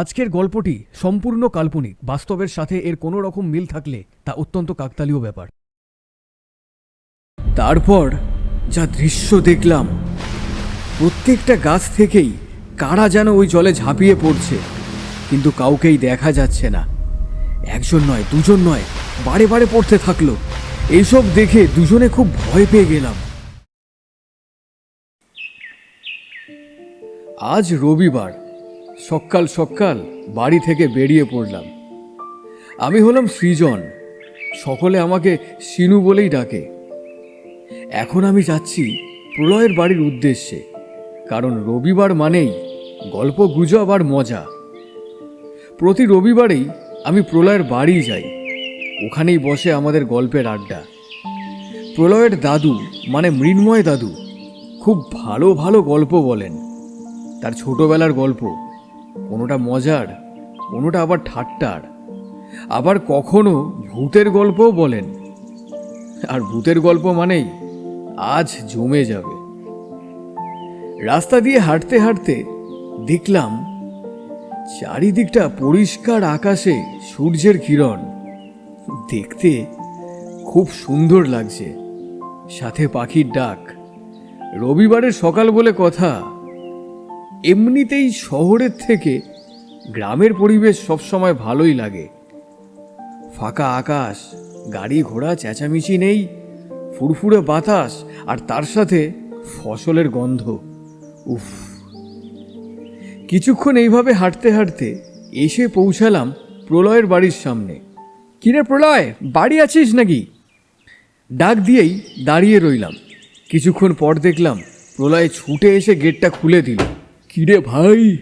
আজকের গল্পটি সম্পূর্ণ কাল্পনিক, বাস্তবের সাথে এর কোনো রকম মিল থাকলে তা অত্যন্ত কাকতালীয় ব্যাপার। তারপর যা দৃশ্য দেখলাম, প্রত্যেকটা গাছ থেকেই কারা যেন ওই জলে ঝাঁপিয়ে পড়ছে, কিন্তু কাউকেই দেখা যাচ্ছে না। একজন নয়, দুজন নয়, বারে বারে পড়তে থাকল। এইসব দেখে দুজনে খুব ভয় পেয়ে গেলাম। আজ রবিবার সকাল সকাল বাড়ি থেকে বেরিয়ে পড়লাম। আমি হলাম সৃজন। সকলে আমাকে সিনু বলেই ডাকে। এখন আমি যাচ্ছি প্রলয়ের বাড়ির উদ্দেশ্যে, কারণ রবিবার মানেই গল্প গুজব আর মজা। প্রতি রবিবারেই আমি প্রলয়ের বাড়ি যাই, ওখানেই বসে আমাদের গল্পের আড্ডা। প্রলয়ের দাদু মানে মৃন্ময় দাদু, খুব ভালো ভালো গল্প বলেন। তার ছোটবেলার গল্প কোনোটা মজার, কোনোটা আবার ঠাট্টার। আবার কখনো ভূতের গল্পও বলেন। আর ভূতের গল্প মানেই আজ জমে যাবে। রাস্তা দিয়ে হাঁটতে হাঁটতে দেখলাম চারিদিকটা পরিষ্কার আকাশে সূর্যের কিরণ। দেখতে খুব সুন্দর লাগছে। সাথে পাখির ডাক। রবিবারের সকাল বলে কথা। এমনিতেই শহরের থেকে গ্রামের পরিবেশ সবসময় ভালোই লাগে। ফাঁকা আকাশ, গাড়ি ঘোড়া, চেঁচামেচি নেই, ফুরফুরে বাতাস, আর তার সাথে ফসলের গন্ধ। উফ। কিছুক্ষণ এইভাবে হাঁটতে হাঁটতে এসে পৌঁছালাম প্রলয়ের বাড়ির সামনে। কিরে প্রলয়, বাড়ি আছিস নাকি? ডাক দিয়েই দাঁড়িয়ে রইলাম। কিছুক্ষণ পর দেখলাম প্রলয় ছুটে এসে গেটটা খুলে দিল। কিরে ভাই?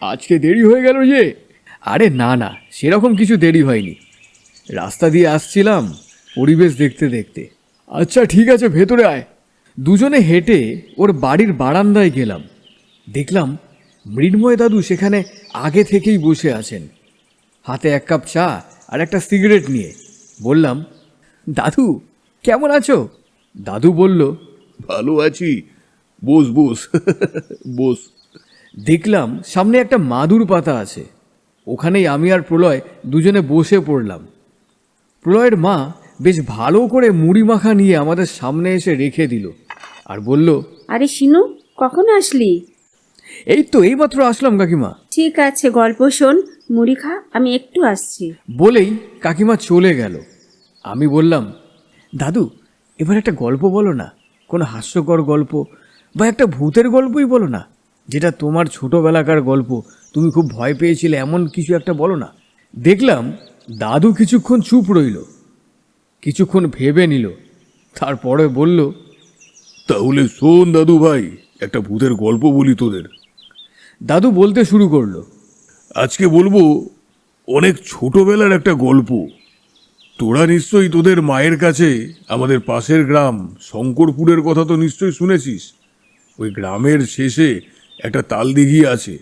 আজকে দেরি হয়ে গেল যে। আরে না না সেরকম কিছু দেরি হয়নি। রাস্তা দিয়ে আসছিলাম পরিবেশ দেখতে দেখতে। আচ্ছা ঠিক আছে ভেতরে আয়। দুজনে হেঁটে ওর বাড়ির বারান্দায় গেলাম। দেখলাম মৃন্ময় দাদু সেখানে আগে থেকেই বসে আছেন। হাতে এক কাপ চা আর একটা সিগারেট নিয়ে। বললাম দাদু কেমন আছো? দাদু বলল ভালো আছি। বস বস বস। দেখলাম সামনে একটা মাদুর পাতা আছে। ওখানেই আমি আর প্রলয় দুজনে বসে পড়লাম। প্রলয়ের মা বেশ ভালো করে মুড়ি মাখা নিয়ে আমাদের সামনে এসে রেখে দিল আর বলল আরে শিনু কখন আসলি? এই তো এইমাত্র আসলাম কাকিমা। ঠিক আছে গল্প শোন মুড়ি খা আমি একটু আসছি। বলেই কাকিমা চলে গেল। আমি বললাম দাদু এবার একটা গল্প বলো না। কোনো হাস্যকর গল্প বা একটা ভূতের গল্পই বলো না। যেটা তোমার ছোটোবেলাকার গল্প। তুমি খুব ভয় পেয়েছিলে এমন কিছু একটা বলো না। দেখলাম দাদু কিছুক্ষণ চুপ রইল কিছুক্ষণ ভেবে নিল তারপরে বলল তাহলে শোন দাদু ভাই একটা ভূতের গল্প বলি তোদের। দাদু বলতে শুরু করল আজকে বলব অনেক ছোটবেলার একটা গল্প। তোরা নিশ্চয়ই তোদের মায়ের কাছে আমাদের পাশের গ্রাম শঙ্করপুরের কথা তো নিশ্চয়ই শুনেছিস। ওই গ্রামের শেষে একটা তালদিঘি আছে।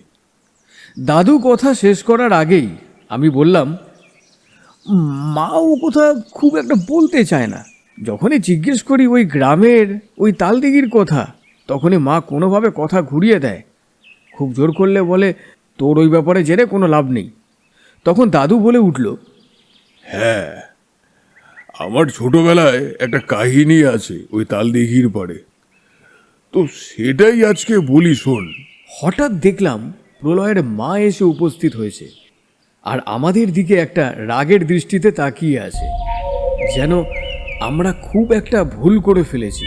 দাদু কথা শেষ করার আগেই আমি বললাম মা ও কথা খুব একটা বলতে চায় না। যখনই জিজ্ঞেস করি ওই গ্রামের ওই তালদিঘির কথা তখনই মা কোনোভাবে কথা ঘুরিয়ে দেয়। খুব জোর করলে বলে তোর ওই ব্যাপারে জেনে কোনো লাভ নেই। তখন দাদু বলে উঠল হ্যাঁ আমার ছোটবেলায় একটা কাহিনী আছে ওই তালদিঘির পাড়ে তো সেটাই আজকে বলি, শোন। হঠাৎ দেখলাম প্রলয়ের মা এসে উপস্থিত হয়েছে আর আমাদের দিকে একটা রাগের দৃষ্টিতে তাকিয়ে আছে, যেন আমরা খুব একটা ভুল করে ফেলেছি।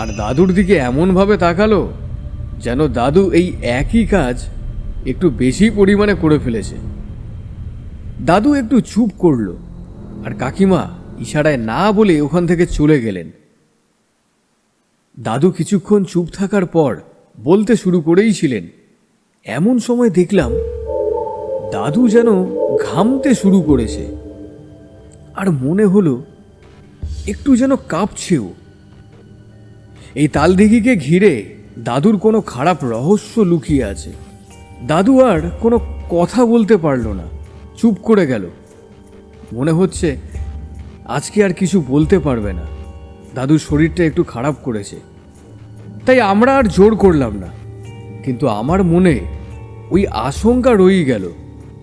আর দাদুর দিকে এমনভাবে তাকালো, যেন দাদু এই একই কাজ একটু বেশি পরিমাণে করে ফেলেছে। দাদু একটু চুপ করল, আর কাকিমা ইশারায় না বলে ওখান থেকে চলে গেলেন। দাদু কিছুক্ষণ চুপ থাকার পর বলতে শুরু করেই ছিলেন। এমন সময় দেখলাম দাদু যেন ঘামতে শুরু করেছে। আর মনে হলো একটু যেন কাঁপছেও। এই তালদিঘিকে ঘিরে দাদুর কোনো খারাপ রহস্য লুকিয়ে আছে। দাদু আর কোনো কথা বলতে পারল না। চুপ করে গেল। মনে হচ্ছে আজকে আর কিছু বলতে পারবে না। দাদুর শরীরটা একটু খারাপ করেছে। তাই আমরা আর জোর করলাম না। কিন্তু আমার মনে ওই আশঙ্কা রয়েই গেল।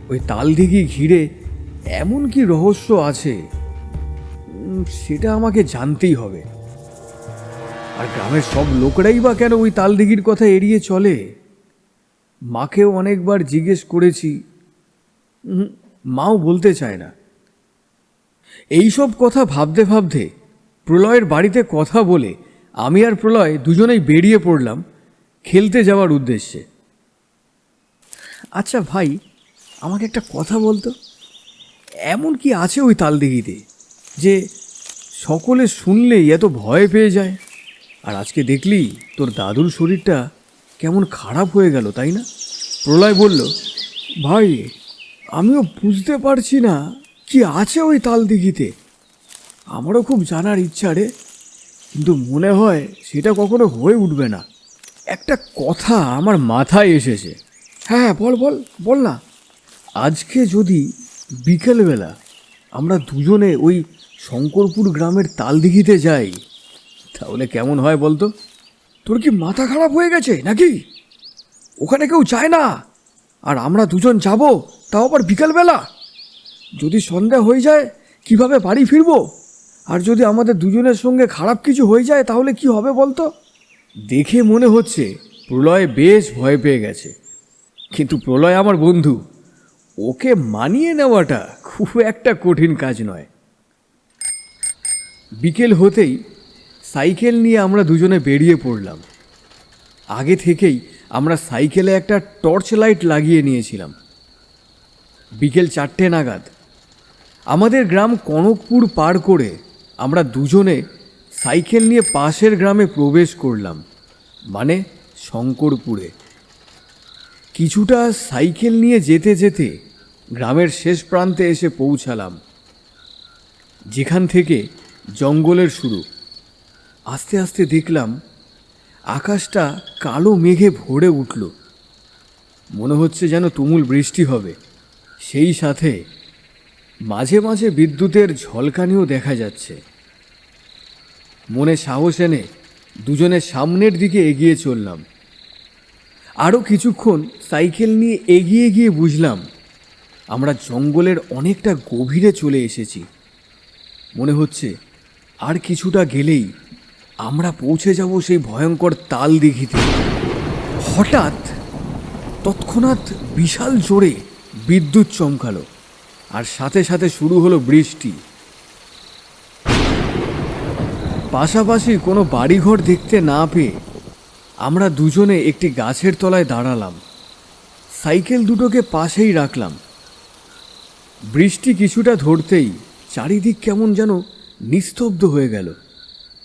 ওই তালদিঘি ঘিরে এমন কি রহস্য আছে? সেটা আমাকে জানতেই হবে। আর গ্রামের সব লোকরাই বা কেন ওই তালদিঘির কথা এড়িয়ে চলে? মাকেও অনেকবার জিজ্ঞেস করেছি। মাও বলতে চায় না। এইসব কথা ভাবতে ভাবতে প্রলয়ের বাড়িতে কথা বলে আমি আর প্রলয় দুজনেই বেরিয়ে পড়লাম খেলতে যাওয়ার উদ্দেশ্যে। আচ্ছা ভাই, আমাকে একটা কথা বলতো। এমন কি আছে ওই তালদিঘিতে যে সকলে শুনলেই এত ভয় পেয়ে যায়? আর আজকে দেখলি তোর দাদুর শরীরটা কেমন খারাপ হয়ে গেল, তাই না? প্রলয় বলল, ভাই, আমিও বুঝতে পারছি না কি আছে ওই তালদিঘিতে। আমারও খুব জানার ইচ্ছা রে। কিন্তু মনে হয় সেটা কখনো হয়ে উঠবে না। একটা কথা আমার মাথায় এসেছে। হ্যাঁ বল বল বল না। আজকে যদি বিকেলবেলা আমরা দুজনে ওই শঙ্করপুর গ্রামের তালদিঘিতে যাই, তাহলে কেমন হয় বলতো? তোর কি মাথা খারাপ হয়ে গেছে নাকি? ওখানে কেউ যায় না। আর আমরা দুজন যাব, তাও আবার বিকালবেলা? যদি সন্ধ্যা হয়ে যায়, কীভাবে বাড়ি ফিরবো? আর যদি আমাদের দুজনের সঙ্গে খারাপ কিছু হয়ে যায়, তাহলে কি হবে বলতো? দেখে মনে হচ্ছে প্রলয় বেশ ভয় পেয়ে গেছে। কিন্তু প্রলয় আমার বন্ধু, ওকে মানিয়ে নেওয়াটা খুব একটা কঠিন কাজ নয়। বিকেল হতেই সাইকেল নিয়ে আমরা দুজনে বেরিয়ে পড়লাম। আগে থেকেই আমরা সাইকেলে একটা টর্চ লাইট লাগিয়ে নিয়েছিলাম। বিকেল চারটে নাগাদ। আমাদের গ্রাম কনকপুর পার করে আমরা দুজনে সাইকেল নিয়ে পাশের গ্রামে প্রবেশ করলাম মানে শঙ্করপুরে। কিছুটা সাইকেল নিয়ে যেতে যেতে গ্রামের শেষ প্রান্তে এসে পৌঁছালাম, যেখান থেকে জঙ্গলের শুরু। আস্তে আস্তে দেখলাম আকাশটা কালো মেঘে ভরে উঠল। মনে হচ্ছে যেন তুমুল বৃষ্টি হবে। সেই সাথে মাঝে মাঝে বিদ্যুতের ঝলকানিও দেখা যাচ্ছে। মনে সাহস এনে দুজনে সামনের দিকে এগিয়ে চললাম। আরও কিছুক্ষণ সাইকেল নিয়ে এগিয়ে গিয়ে বুঝলাম, আমরা জঙ্গলের অনেকটা গভীরে চলে এসেছি। মনে হচ্ছে আর কিছুটা গেলেই আমরা পৌঁছে যাব সেই ভয়ঙ্কর তাল দিঘিতে। হঠাৎ, তৎক্ষণাৎ বিশাল জোরে বিদ্যুৎ চমকালো। আর সাথে সাথে শুরু হলো বৃষ্টি। পাশাপাশি কোনো বাড়িঘর দেখতে না পেয়ে আমরা দুজনে একটি গাছের তলায় দাঁড়ালাম। সাইকেল দুটোকে পাশেই রাখলাম। বৃষ্টি কিছুটা ধরতেই চারিদিক কেমন যেন নিস্তব্ধ হয়ে গেল।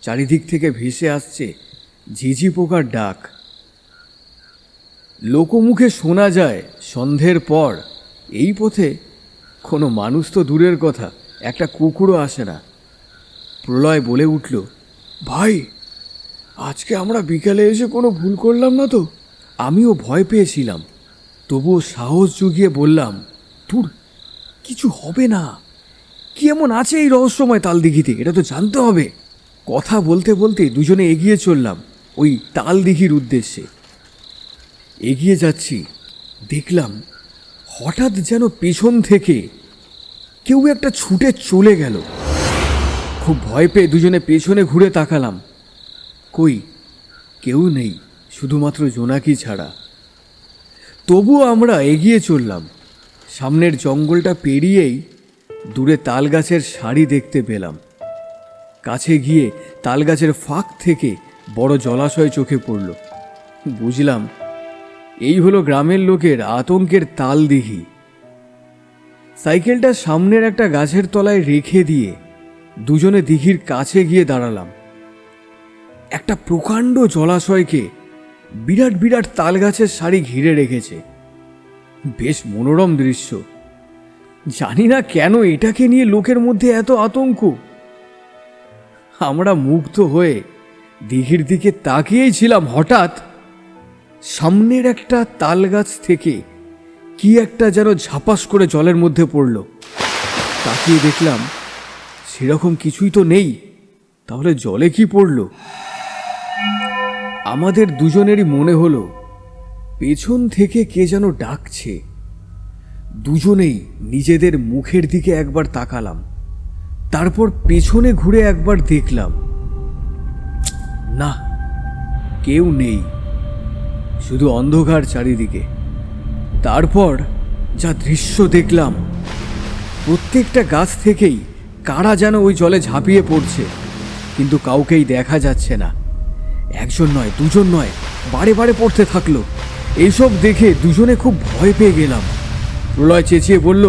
চারিদিক থেকে ভেসে আসছে ঝিঝি পোকার ডাক। লোকমুখে শোনা যায় সন্ধের পর এই পথে কোনো মানুষ তো দূরের কথা, একটা কুকুরও আসে না। প্রলয় বলে উঠল, ভাই, আজকে আমরা বিকালে এসে কোনো ভুল করলাম না তো? আমিও ভয় পেয়েছিলাম। তবুও সাহস জুগিয়ে বললাম দূর কিছু হবে না। কি এমন আছে এই রহস্যময় তালদিঘিতে? এটা তো জানতে হবে। কথা বলতে বলতে দুজনে এগিয়ে চললাম, ওই তালদিঘির উদ্দেশ্যে। এগিয়ে যাচ্ছি, দেখলাম হঠাৎ যেন পেছন থেকে কেউ একটা ছুটে চলে গেল। খুব ভয় পেয়ে দুজনে পেছনে ঘুরে তাকালাম। কই, কেউ নেই, শুধুমাত্র জোনাকি ছাড়া। তবুও আমরা এগিয়ে চললাম। সামনের জঙ্গলটা পেরিয়েই দূরে তালগাছের সারি দেখতে পেলাম। কাছে গিয়ে তালগাছের ফাঁক থেকে বড় জলাশয় চোখে পড়ল। বুঝলাম এই হলো গ্রামের লোকের আতঙ্কের তাল দিঘি সাইকেলটা সামনের একটা গাছের তলায় রেখে দিয়ে দুজনে দিঘির কাছে গিয়ে দাঁড়ালাম। একটা প্রকাণ্ড জলাশয়কে বিরাট বিরাট তাল গাছের সারি ঘিরে রেখেছে। বেশ মনোরম দৃশ্য। জানি না কেন এটাকে নিয়ে লোকের মধ্যে এত আতঙ্ক। আমরা মুগ্ধ হয়ে দিঘির দিকে তাকিয়েই ছিলাম হঠাৎ। সামনের একটা তাল গাছ থেকে কি একটা যেন ঝাপাস করে জলের মধ্যে পড়ল। তাকিয়ে দেখলাম সেরকম কিছুই তো নেই। তাহলে জলে কি পড়ল? আমাদের দুজনেরই মনে হলো, পেছন থেকে কে যেন ডাকছে। দুজনেই নিজেদের মুখের দিকে একবার তাকালাম। তারপর পেছনে ঘুরে একবার দেখলাম, না, কেউ নেই। শুধু অন্ধকার চারিদিকে। তারপর যা দৃশ্য দেখলাম, প্রত্যেকটা গাছ থেকেই কারা যেন ওই জলে ঝাঁপিয়ে পড়ছে, কিন্তু কাউকেই দেখা যাচ্ছে না। একজন নয়, দুজন নয়, বারে বারে পড়তে থাকল। এইসব দেখে দুজনে খুব ভয় পেয়ে গেলাম। প্রলয় চেঁচিয়ে বলল,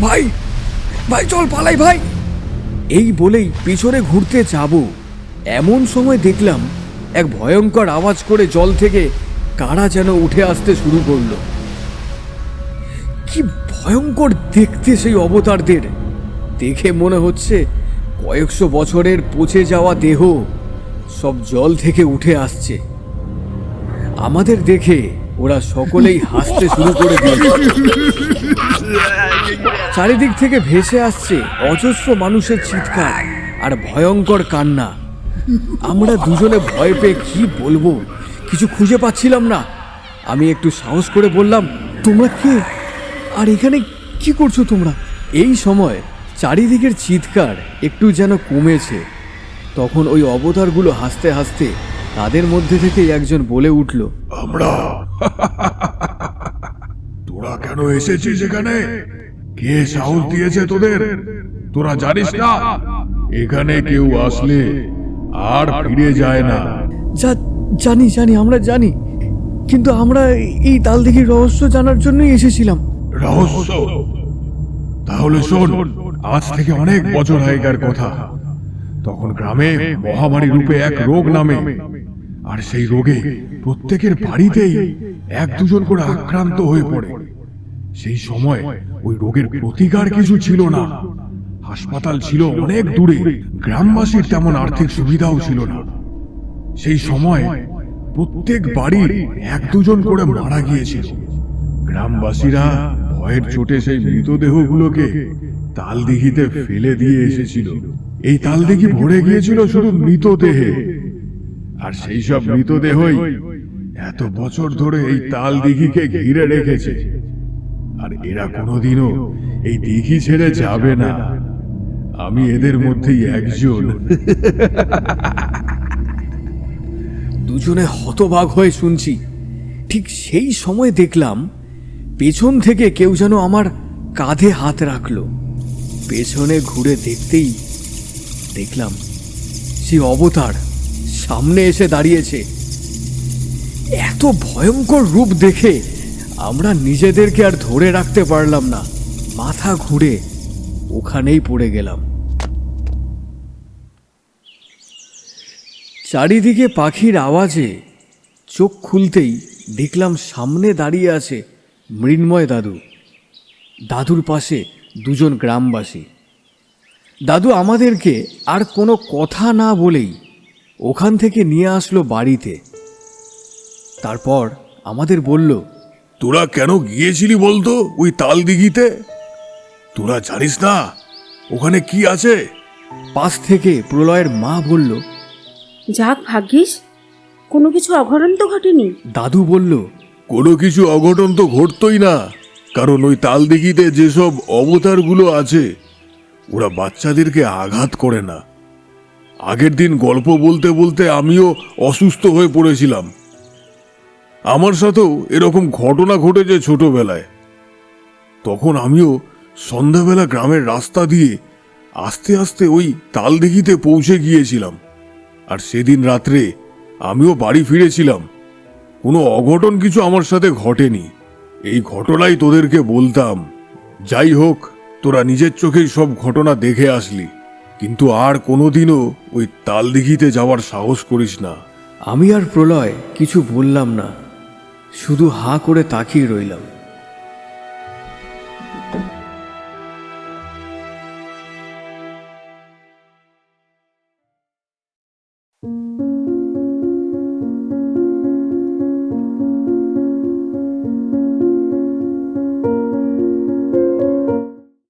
ভাই ভাই, চল পালাই ভাই! এই বলেই পিছনে ঘুরতে যাব, এমন সময় দেখলাম এক ভয়ঙ্কর আওয়াজ করে জল থেকে কারা যেন উঠে আসতে শুরু করল। কি ভয়ঙ্কর দেখতে সেই অবতারদের। দেখে মনে হচ্ছে কয়েকশো বছরের পচে যাওয়া দেহ সব জল থেকে উঠে আসছে। আমাদের দেখে ওরা সকলেই হাসতে শুরু করে দিয়েছে। চারিদিক থেকে ভেসে আসছে অজস্র মানুষের চিৎকার আর ভয়ঙ্কর কান্না। আমরা দুজনে ভয় পেয়ে কি বলব? কিছু খুঁজে পাচ্ছিলাম না। আমি একটু সাহস করে বললাম তোমরা কে? আর এখানে কি করছ তোমরা? এই সময় চারিদিকের চিৎকার একটু যেন কমেছে। তখন ওই অবতারগুলো হাসতে হাসতে তাদের মধ্যে থেকে একজন বলে উঠল আমরা তোরা কেন এসেছিস এখানে? কে সাহস দিয়েছে তোদের? তোরা জানিস না? এখানে কেউ আসলে আর ফিরে যায় না। যা জানি জানি, আমরা জানি। কিন্তু আমরা এই তালদিঘির রহস্য জানার জন্যই এসেছিলাম। রহস্য? তাহলে শোন, আজ থেকে অনেক বছর আগেকার কথা। তখন গ্রামে মহামারী রূপে এক রোগ নামে। আর সেই রোগে প্রত্যেকের বাড়িতেই এক দুজন করে আক্রান্ত হয়ে পড়ে। সেই সময় ওই রোগের প্রতিকার কিছু ছিল না। হাসপাতাল ছিল অনেক দূরে, গ্রামবাসীর তেমন আর্থিক সুবিধাও ছিল না। সেই সময় প্রত্যেক বাড়ির এক দুজন করে মারা গিয়েছিল। গ্রামবাসীরা ভয়ের চোটে সেই মৃতদেহগুলোকে তালদিঘিতে ফেলে দিয়ে এসেছিল। এই তালদিঘি ভরে গিয়েছিল শুধু মৃতদেহে। আর সেই সব মৃতদেহই এত বছর ধরে এই তাল দিঘিকে ঘিরে রেখেছে। আর এরা কোনোদিনও এই দিঘি ছেড়ে যাবে না। আমি এদের মধ্যেই একজন। দুজনে হতবাক হয়ে শুনছি। ঠিক সেই সময় দেখলাম, পেছন থেকে কেউ যেন আমার কাঁধে হাত রাখল। পেছনে ঘুরে দেখতেই দেখলাম, সে অবতার সামনে এসে দাঁড়িয়েছে। এত ভয়ঙ্কর রূপ দেখে আমরা নিজেদেরকে আর ধরে রাখতে পারলাম না। মাথা ঘুরে ওখানেই পড়ে গেলাম। চারিদিকে পাখির আওয়াজে চোখ খুলতেই দেখলাম সামনে দাঁড়িয়ে আছে মৃন্ময় দাদু। দাদুর পাশে দুজন গ্রামবাসী। দাদু আমাদেরকে আর কোনো কথা না বলেই ওখান থেকে নিয়ে আসলো বাড়িতে। তারপর আমাদের বলল তোরা কেন গিয়েছিলি বলতো ওই তাল দিঘিতে তোরা জানিস না ওখানে কি আছে? পাশ থেকে প্রলয়ের মা বলল যাক ভাগ্যিস, কোনো কিছু অঘটন তো ঘটেনি। দাদু বলল, কোনো কিছু অঘটন তো ঘটতই না, কারণ ওই তাল দিঘিতে যেসব অবতারগুলো আছে, ওরা বাচ্চাদেরকে আঘাত করে না। আগের দিন গল্প বলতে বলতে আমিও অসুস্থ হয়ে পড়েছিলাম। আমার সাথেও এরকম ঘটনা ঘটেছে ছোটবেলায়। তখন আমিও সন্ধ্যাবেলা গ্রামের রাস্তা দিয়ে আস্তে আস্তে ওই তাল দিঘিতে পৌঁছে গিয়েছিলাম। আর সেদিন রাত্রে আমিও বাড়ি ফিরেছিলাম। কোনো অঘটন কিছু আমার সাথে ঘটেনি। এই ঘটনাই তোদেরকে বলতাম। যাই হোক, তোরা নিজের চোখেই সব ঘটনা দেখে আসলি। কিন্তু আর কোনোদিনও ওই তালদিঘিতে যাওয়ার সাহস করিস না। আমি আর প্রলয় কিছু বললাম না। শুধু হাঁ করে তাকিয়ে রইলাম।